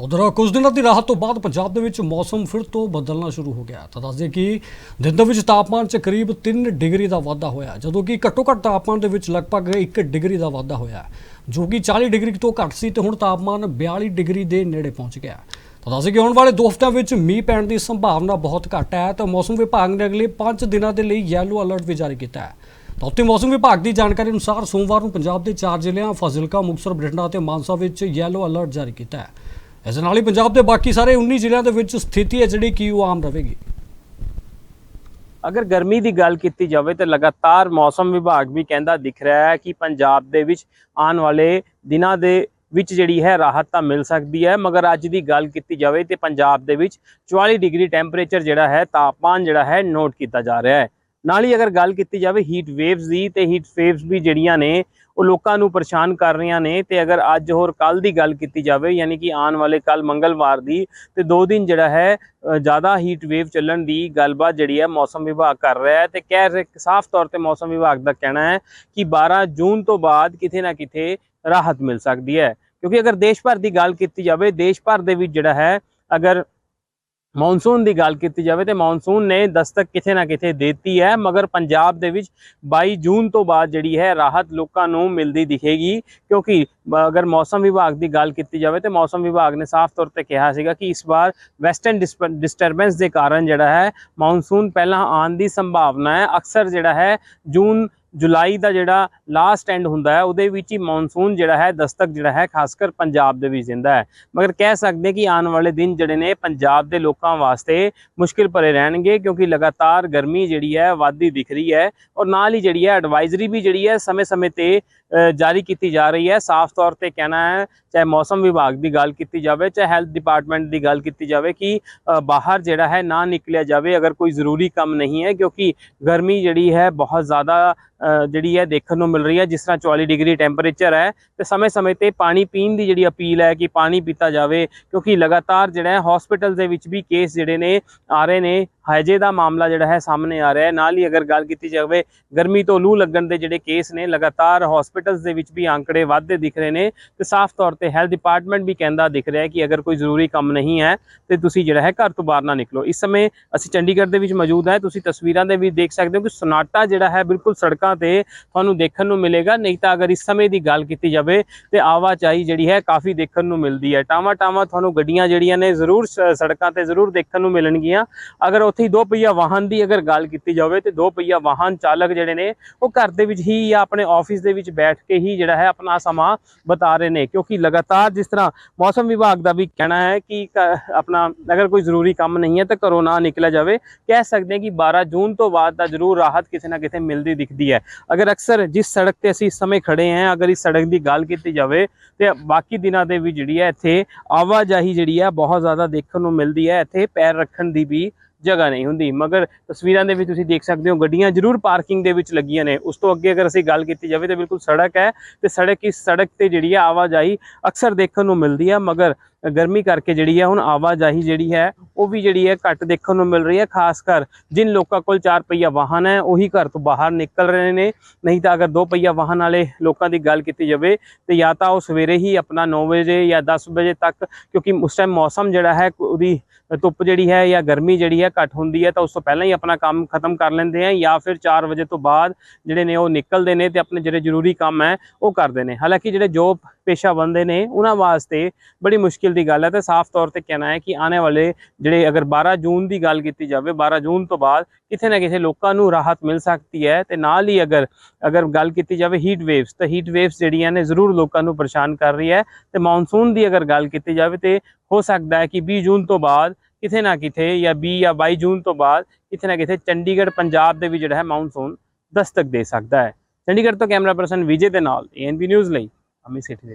ਉਧਰ ਕੁਝ ਦਿਨਾਂ ਦੀ ਰਾਹਤ ਤੋਂ ਬਾਅਦ ਪੰਜਾਬ ਦੇ ਵਿੱਚ ਮੌਸਮ ਫਿਰ ਤੋਂ ਬਦਲਣਾ ਸ਼ੁਰੂ ਹੋ ਗਿਆ ਤਾਂ ਦੱਸਦੇ ਕਿ ਦਿਨ ਦੇ ਵਿੱਚ ਤਾਪਮਾਨ 'ਚ ਕਰੀਬ 3 ਡਿਗਰੀ ਦਾ ਵਾਧਾ ਹੋਇਆ ਜਦੋਂ ਕਿ ਘੱਟੋ ਘੱਟ ਤਾਪਮਾਨ ਦੇ ਵਿੱਚ ਲਗਭਗ 1 ਡਿਗਰੀ ਦਾ ਵਾਧਾ ਹੋਇਆ ਜੋ ਕਿ 40 ਡਿਗਰੀ ਤੋਂ ਘੱਟ ਸੀ ਤੇ ਹੁਣ ਤਾਪਮਾਨ 42 ਡਿਗਰੀ ਦੇ ਨੇੜੇ ਪਹੁੰਚ ਗਿਆ ਤਾਂ ਦੱਸਦੇ ਕਿ ਆਉਣ ਵਾਲੇ ਦੋ ਹਫ਼ਤਿਆਂ ਵਿੱਚ ਮੀਂਹ ਪੈਣ ਦੀ ਸੰਭਾਵਨਾ ਬਹੁਤ ਘੱਟ ਹੈ ਤਾਂ ਮੌਸਮ ਵਿਭਾਗ ਨੇ ਅਗਲੇ 5 ਦਿਨਾਂ ਦੇ ਲਈ ਯੈਲੋ ਅਲਰਟ ਵੀ ਜਾਰੀ ਕੀਤਾ ਹੈ। ਤਾਂ ਉੱਥੇ ਮੌਸਮ ਵਿਭਾਗ ਦੀ ਜਾਣਕਾਰੀ ਅਨੁਸਾਰ ਸੋਮਵਾਰ ਨੂੰ ਪੰਜਾਬ ਦੇ ਚਾਰ ਜ਼ਿਲ੍ਹਿਆਂ, ਫਾਜ਼ਿਲਕਾ, ਮੁਕਤਸਰ, ਬਠਿੰਡਾ ਅਤੇ ਮਾਨਸਾ ਵਿੱਚ ਯੈਲੋ ਅਲਰਟ ਜਾਰੀ ਕੀਤਾ ਹੈ। ਇਸ ਨਾਲ ਹੀ ਪੰਜਾਬ ਦੇ ਬਾਕੀ ਸਾਰੇ 19 ਜ਼ਿਲ੍ਹਿਆਂ ਦੇ ਵਿੱਚ ਸਥਿਤੀ ਹੈ ਜਿਹੜੀ ਕਿ ਉਹ ਆਮ ਰਹੇਗੀ। ਅਗਰ ਗਰਮੀ ਦੀ ਗੱਲ ਕੀਤੀ ਜਾਵੇ ਤਾਂ ਲਗਾਤਾਰ ਮੌਸਮ ਵਿਭਾਗ ਵੀ ਕਹਿੰਦਾ ਦਿਖ ਰਿਹਾ ਹੈ ਕਿ ਪੰਜਾਬ ਦੇ ਵਿੱਚ ਆਉਣ ਵਾਲੇ ਦਿਨਾਂ ਦੇ ਵਿੱਚ ਜਿਹੜੀ ਹੈ ਰਾਹਤ ਤਾਂ ਮਿਲ ਸਕਦੀ ਹੈ, ਮਗਰ ਅੱਜ ਦੀ ਗੱਲ ਕੀਤੀ ਜਾਵੇ ਤੇ ਪੰਜਾਬ ਦੇ ਵਿੱਚ 44 ਡਿਗਰੀ ਟੈਂਪਰੇਚਰ ਜਿਹੜਾ ਹੈ, ਤਾਪਮਾਨ ਜਿਹੜਾ ਹੈ, ਨੋਟ ਕੀਤਾ ਜਾ ਰਿਹਾ ਹੈ। ਨਾਲ ਹੀ ਅਗਰ ਗੱਲ ਕੀਤੀ ਜਾਵੇ ਹੀਟ ਵੇਵਸ ਦੀ, ਤੇ ਹੀਟ ਵੇਵਸ ਵੀ ਜਿਹੜੀਆਂ ਨੇ, ਉਹ ਲੋਕਾਂ ਨੂੰ ਪਰੇਸ਼ਾਨ ਕਰ ਰਹੀਆਂ ਨੇ, ਤੇ ਅਗਰ ਅੱਜ ਹੋਰ ਕੱਲ ਦੀ ਗੱਲ ਕੀਤੀ ਜਾਵੇ, ਯਾਨੀ ਕਿ ਆਉਣ ਵਾਲੇ ਕੱਲ ਮੰਗਲਵਾਰ ਦੀ, ਤੇ ਦੋ ਦਿਨ ਜਿਹੜਾ ਹੈ ਜ਼ਿਆਦਾ ਹੀਟ ਵੇਵ ਚੱਲਣ ਦੀ ਗੱਲਬਾਤ ਜਿਹੜੀ ਹੈ ਮੌਸਮ ਵਿਭਾਗ ਕਰ ਰਿਹਾ ਹੈ, ਤੇ ਕਹਿ ਰਹੇ ਸਾਫ਼ ਤੌਰ ਤੇ ਮੌਸਮ ਵਿਭਾਗ ਦਾ ਕਹਿਣਾ ਹੈ ਕਿ 12 ਜੂਨ ਤੋਂ ਬਾਅਦ ਕਿਤੇ ਨਾ ਕਿਤੇ ਰਾਹਤ ਮਿਲ ਸਕਦੀ ਹੈ, ਕਿਉਂਕਿ ਅਗਰ ਦੇਸ਼ ਭਰ ਦੀ ਗੱਲ ਕੀਤੀ ਜਾਵੇ, ਦੇਸ਼ ਭਰ ਦੇ ਵਿੱਚ ਜਿਹੜਾ ਹੈ, ਅਗਰ ਮੌਨਸੂਨ ਦੀ ਗੱਲ ਕੀਤੀ ਜਾਵੇ ਤੇ ਮੌਨਸੂਨ ਨੇ ਦਸਤਕ ਕਿਤੇ ਨਾ ਕਿਤੇ ਦਿੱਤੀ ਹੈ, ਮਗਰ ਪੰਜਾਬ ਦੇ ਵਿੱਚ 22 ਜੂਨ ਤੋਂ ਬਾਅਦ ਜਿਹੜੀ ਹੈ ਰਾਹਤ ਲੋਕਾਂ ਨੂੰ ਮਿਲਦੀ ਦਿਖੇਗੀ। ਕਿਉਂਕਿ ਅਗਰ ਮੌਸਮ ਵਿਭਾਗ ਦੀ ਗੱਲ ਕੀਤੀ ਜਾਵੇ ਤੇ ਮੌਸਮ ਵਿਭਾਗ ਨੇ ਸਾਫ਼ ਤੌਰ ਤੇ ਕਿਹਾ ਸੀਗਾ ਕਿ ਇਸ ਵਾਰ ਵੈਸਟਰਨ ਡਿਸਟਰਬੈਂਸ ਦੇ ਕਾਰਨ ਜਿਹੜਾ ਹੈ ਮੌਨਸੂਨ ਪਹਿਲਾਂ ਆਉਣ ਦੀ ਸੰਭਾਵਨਾ ਹੈ। ਅਕਸਰ ਜਿਹੜਾ ਹੈ ਜੂਨ ਜੁਲਾਈ ਦਾ ਜਿਹੜਾ ਲਾਸਟ ਐਂਡ ਹੁੰਦਾ ਹੈ, ਉਹਦੇ ਵਿੱਚ ਹੀ ਮੌਨਸੂਨ ਜਿਹੜਾ ਹੈ, ਦਸਤਕ ਜਿਹੜਾ ਹੈ ਖਾਸ ਕਰ ਪੰਜਾਬ ਦੇ ਵਿੱਚ ਦਿੰਦਾ ਹੈ। ਮਗਰ ਕਹਿ ਸਕਦੇ ਕਿ ਆਉਣ ਵਾਲੇ ਦਿਨ ਜਿਹੜੇ ਨੇ, ਪੰਜਾਬ ਦੇ ਲੋਕਾਂ ਵਾਸਤੇ ਮੁਸ਼ਕਿਲ ਭਰੇ ਰਹਿਣਗੇ, ਕਿਉਂਕਿ ਲਗਾਤਾਰ ਗਰਮੀ ਜਿਹੜੀ ਹੈ ਵਾਧੀ ਦਿਖ ਰਹੀ ਹੈ ਔਰ ਨਾਲ ਹੀ ਜਿਹੜੀ ਹੈ ਐਡਵਾਈਜ਼ਰੀ ਵੀ ਜਿਹੜੀ ਹੈ, ਸਮੇਂ-ਸਮੇਂ ਤੇ ਜਾਰੀ ਕੀਤੀ ਜਾ ਰਹੀ ਹੈ। ਸਾਫ਼ ਤੌਰ ਤੇ ਕਹਿਣਾ ਹੈ, ਚਾਹੇ ਮੌਸਮ ਵਿਭਾਗ ਦੀ ਗੱਲ ਕੀਤੀ ਜਾਵੇ, ਚਾਹੇ ਹੈਲਥ ਡਿਪਾਰਟਮੈਂਟ ਦੀ ਗੱਲ ਕੀਤੀ ਜਾਵੇ ਕਿ ਬਾਹਰ ਜਿਹੜਾ ਹੈ ਨਾ ਨਿਕਲਿਆ ਜਾਵੇ, ਅਗਰ ਕੋਈ ਜ਼ਰੂਰੀ ਕੰਮ ਨਹੀਂ ਹੈ, ਕਿਉਂਕਿ ਗਰਮੀ ਜਿਹੜੀ ਹੈ, ਬਹੁਤ ਜ਼ਿਆਦਾ ਜਿਹੜੀ ਹੈ ਦੇਖਣ ਨੂੰ ਮਿਲ ਰਹੀ ਹੈ, ਜਿਸ ਤਰ੍ਹਾਂ 44 ਡਿਗਰੀ ਟੈਂਪਰੇਚਰ ਹੈ, ਤੇ ਸਮੇਂ-ਸਮੇਂ ਤੇ ਪਾਣੀ ਪੀਣ ਦੀ ਜਿਹੜੀ ਅਪੀਲ ਹੈ ਕਿ ਪਾਣੀ ਪੀਤਾ ਜਾਵੇ, ਕਿਉਂਕਿ ਲਗਾਤਾਰ ਜਿਹੜਾ ਹੈ ਹਸਪੀਟਲ ਦੇ ਵਿੱਚ ਵੀ ਕੇਸ ਜਿਹੜੇ ਨੇ ਆ ਰਹੇ ਨੇ ਹਜੇ ਦਾ ਮਾਮਲਾ ਜਿਹੜਾ ਹੈ ਸਾਹਮਣੇ ਆ ਰਿਹਾ ਹੈ। ਨਾਲ ਹੀ ਅਗਰ ਗੱਲ ਕੀਤੀ ਜਾਵੇ, ਗਰਮੀ ਤੋਂ ਲੂ ਲੱਗਣ ਦੇ ਜਿਹੜੇ ਕੇਸ ਨੇ, ਲਗਾਤਾਰ ਹਸਪੀਟਲਸ ਦੇ ਵਿੱਚ ਵੀ ਅੰਕੜੇ ਵੱਧਦੇ ਦਿਖ ਰਹੇ ਨੇ ਤੇ ਸਾਫ਼ ਤੌਰ ਤੇ ਹੈਲਥ ਡਿਪਾਰਟਮੈਂਟ ਵੀ ਕਹਿੰਦਾ ਦਿਖ ਰਿਹਾ ਹੈ ਕਿ ਅਗਰ ਕੋਈ ਜ਼ਰੂਰੀ ਕੰਮ ਨਹੀਂ ਹੈ ਤੇ ਤੁਸੀਂ ਜਿਹੜਾ ਹੈ ਘਰ ਤੋਂ ਬਾਹਰ ਨਾ ਨਿਕਲੋ। ਇਸ ਸਮੇਂ ਅਸੀਂ ਚੰਡੀਗੜ੍ਹ ਦੇ ਵਿੱਚ ਮੌਜੂਦ ਹਾਂ, ਤੁਸੀਂ ਤਸਵੀਰਾਂ ਦੇ ਵੀ ਦੇਖ ਸਕਦੇ ਹੋ ਕਿ ਸਨਾਟਾ ਜਿਹੜਾ ਹੈ ਬਿਲਕੁਲ ਸੜਕਾਂ ਤੇ ਤੁਹਾਨੂੰ ਦੇਖਣ ਨੂੰ ਮਿਲੇਗਾ। ਨਹੀਂ ਤਾਂ ਅਗਰ ਇਸ ਸਮੇਂ ਦੀ ਗੱਲ ਕੀਤੀ ਜਾਵੇ ਤੇ ਆਵਾਜਾਈ ਜਿਹੜੀ ਹੈ ਕਾਫੀ ਦੇਖਣ ਨੂੰ ਮਿਲਦੀ ਹੈ। ਟਾਵਾਂ ਟਾਵਾਂ ਤੁਹਾਨੂੰ ਗੱਡੀਆਂ ਜਿਹੜੀਆਂ ਨੇ ਜ਼ਰੂਰ ਸ- ਸੜਕਾਂ ਤੇ ਜ਼ਰੂਰ ਦੇਖਣ ਨੂੰ ਮਿਲਣਗੀਆਂ। ਅਗਰ ਉੱਥੇ ਹੀ ਦੋ ਪਹੀਆ ਵਾਹਨ ਦੀ ਅਗਰ ਗੱਲ ਕੀਤੀ ਜਾਵੇ ਤੇ ਦੋ ਪਹੀਆ ਵਾਹਨ ਚਾਲਕ ਜਿਹੜੇ ਨੇ, ਉਹ ਘਰ ਦੇ ਵਿੱਚ ਹੀ ਜਾਂ ਆਪਣੇ ਆਫਿਸ ਦੇ ਵਿੱਚ ਬੈਠ ਕੇ ਹੀ ਜਿਹੜਾ ਹੈ ਆਪਣਾ ਸਮਾਂ ਬਤਾ ਰਹੇ ਨੇ। ਕਿਉਂਕਿ ਲਗਾਤਾਰ ਜਿਸ ਤਰ੍ਹਾਂ ਮੌਸਮ ਵਿਭਾਗ ਦਾ ਵੀ ਕਹਿਣਾ ਹੈ ਕਿ ਆਪਣਾ ਅਗਰ ਕੋਈ ਜ਼ਰੂਰੀ ਕੰਮ ਨਹੀਂ ਹੈ ਤਾਂ ਘਰੋਂ ਨਾ ਨਿਕਲਿਆ ਜਾਵੇ। ਕਹਿ ਸਕਦੇ ਹਾਂ ਕਿ 12 ਜੂਨ ਤੋਂ ਬਾਅਦ ਦਾ ਜ਼ਰੂਰ ਰਾਹਤ ਕਿਤੇ ਨਾ ਕਿਤੇ ਮਿਲਦੀ ਦਿਖਦੀ ਹੈ। ਅਗਰ ਅਕਸਰ ਜਿਸ ਸੜਕ ਤੇ ਅਸੀਂ ਇਸ ਸਮੇਂ ਖੜੇ ਹਾਂ, ਅਗਰ ਇਸ ਸੜਕ ਦੀ ਗੱਲ ਕੀਤੀ ਜਾਵੇ ਤੇ ਬਾਕੀ ਦਿਨਾਂ ਦੇ ਵੀ ਜਿਹੜੀ ਹੈ ਇੱਥੇ ਆਵਾਜਾਈ ਜਿਹੜੀ ਹੈ ਬਹੁਤ ਜ਼ਿਆਦਾ ਦੇਖਣ ਨੂੰ ਮਿਲਦੀ ਹੈ। ਇੱਥੇ ਪੈਰ ਰੱਖਣ ਦੀ ਵੀ ਜਗ੍ਹਾ ਨਹੀਂ ਹੁੰਦੀ। ਮਗਰ ਤਸਵੀਰਾਂ ਦੇ ਵਿੱਚ ਤੁਸੀਂ ਦੇਖ ਸਕਦੇ ਹੋ, ਗੱਡੀਆਂ ਜ਼ਰੂਰ ਪਾਰਕਿੰਗ ਦੇ ਵਿੱਚ ਲੱਗੀਆਂ ਨੇ। ਉਸ ਤੋਂ ਅੱਗੇ ਅਗਰ ਅਸੀਂ ਗੱਲ ਕੀਤੀ ਜਾਵੇ ਤਾਂ ਬਿਲਕੁਲ ਸੜਕ ਹੈ ਤੇ ਸੜਕ ਇਸ ਸੜਕ ਤੇ ਜਿਹੜੀ ਹੈ ਆਵਾਜਾਈ ਅਕਸਰ ਦੇਖਣ ਨੂੰ ਮਿਲਦੀ ਹੈ ਮਗਰ ਗਰਮੀ ਕਰਕੇ ਜਿਹੜੀ ਹੈ, ਹੁਣ ਆਵਾਜਾਈ ਜਿਹੜੀ ਹੈ, ਉਹ ਵੀ ਜਿਹੜੀ ਹੈ ਘੱਟ ਦੇਖਣ ਨੂੰ ਮਿਲ ਰਹੀ ਹੈ, ਖਾਸ ਕਰ ਜਿਨ ਲੋਕਾਂ ਕੋਲ ਚਾਰ ਪਹੀਆ ਵਾਹਨ ਹੈ, ਉਹੀ ਘਰ ਤੋਂ ਬਾਹਰ ਨਿਕਲ ਰਹੇ ਨੇ। ਨਹੀਂ ਤਾਂ ਅਗਰ ਦੋ ਪਹੀਆ ਵਾਹਨ ਵਾਲੇ ਲੋਕਾਂ ਦੀ ਗੱਲ ਕੀਤੀ ਜਾਵੇ, ਤੇ ਜਾਂ ਤਾਂ ਉਹ ਸਵੇਰੇ ਹੀ ਆਪਣਾ 9 ਵਜੇ ਜਾਂ 10 ਵਜੇ ਤੱਕ, ਕਿਉਂਕਿ ਉਸ ਟਾਈਮ ਮੌਸਮ ਜਿਹੜਾ ਹੈ, ਉਹਦੀ ਧੁੱਪ ਜਿਹੜੀ ਹੈ ਜਾਂ ਗਰਮੀ ਜਿਹੜੀ ਹੈ ਘੱਟ ਹੁੰਦੀ ਹੈ, ਤਾਂ ਉਸ ਤੋਂ ਪਹਿਲਾਂ ਹੀ ਆਪਣਾ ਕੰਮ ਖਤਮ ਕਰ ਲੈਂਦੇ ਆ ਜਾਂ ਫਿਰ 4 ਵਜੇ ਤੋਂ ਬਾਅਦ ਜਿਹੜੇ ਨੇ ਉਹ ਨਿਕਲਦੇ ਨੇ ਤੇ ਆਪਣੇ ਜਿਹੜੇ ਜ਼ਰੂਰੀ ਕੰਮ ਹੈ, ਉਹ ਕਰਦੇ ਨੇ। ਹਾਲਾਂਕਿ ਜਿਹੜੇ ਜੋਬ ਪੇਸ਼ਾ ਬੰਦੇ ਨੇ ਉਹਨਾਂ ਵਾਸਤੇ ਬੜੀ ਮੁਸ਼ਕਿਲ ਦੀ ਗੱਲ ਹੈ ਤੇ ਸਾਫ਼ ਤੌਰ ਤੇ ਕਹਿਣਾ ਹੈ ਕਿ ਆਉਣ ਵਾਲੇ ਜਿਹੜੇ ਅਗਰ 12 ਜੂਨ ਦੀ ਗੱਲ ਕੀਤੀ ਜਾਵੇ 12 ਜੂਨ ਤੋਂ ਬਾਅਦ ਕਿਤੇ ਨਾ ਕਿਤੇ ਲੋਕਾਂ ਨੂੰ ਰਾਹਤ ਮਿਲ ਸਕਦੀ ਹੈ ਤੇ ਨਾਲ ਹੀ ਅਗਰ ਅਗਰ ਗੱਲ ਕੀਤੀ ਜਾਵੇ ਹੀਟ ਵੇਵਸ ਤਾਂ ਹੀਟ ਵੇਵਸ ਜਿਹੜੀਆਂ ਨੇ ਜ਼ਰੂਰ ਲੋਕਾਂ ਨੂੰ ਪਰੇਸ਼ਾਨ ਕਰ ਰਹੀ ਹੈ ਤੇ ਮੌਨਸੂਨ ਦੀ ਅਗਰ ਗੱਲ ਕੀਤੀ ਜਾਵੇ ਤੇ ਹੋ ਸਕਦਾ ਹੈ ਕਿ 20 ਜੂਨ ਤੋਂ ਬਾਅਦ ਕਿਤੇ ਨਾ ਕਿਤੇ ਜਾਂ 20 ਜਾਂ 22 ਜੂਨ ਤੋਂ ਬਾਅਦ ਕਿਤੇ ਨਾ ਕਿਤੇ ਚੰਡੀਗੜ੍ਹ, ਪੰਜਾਬ ਦੇ ਵੀ ਜਿਹੜਾ ਹੈ ਮੌਨਸੂਨ ਦਸਤਕ ਦੇ ਸਕਦਾ ਹੈ। ਚੰਡੀਗੜ੍ਹ ਤੋਂ ਕੈਮਰਾ ਪਰਸਨ ਵਿਜੇ ਦੇ ਨਾਲ ਏਐਨਬੀ ਨਿਊਜ਼ ਲਈ ਅਮੀ ਸਿਟੀ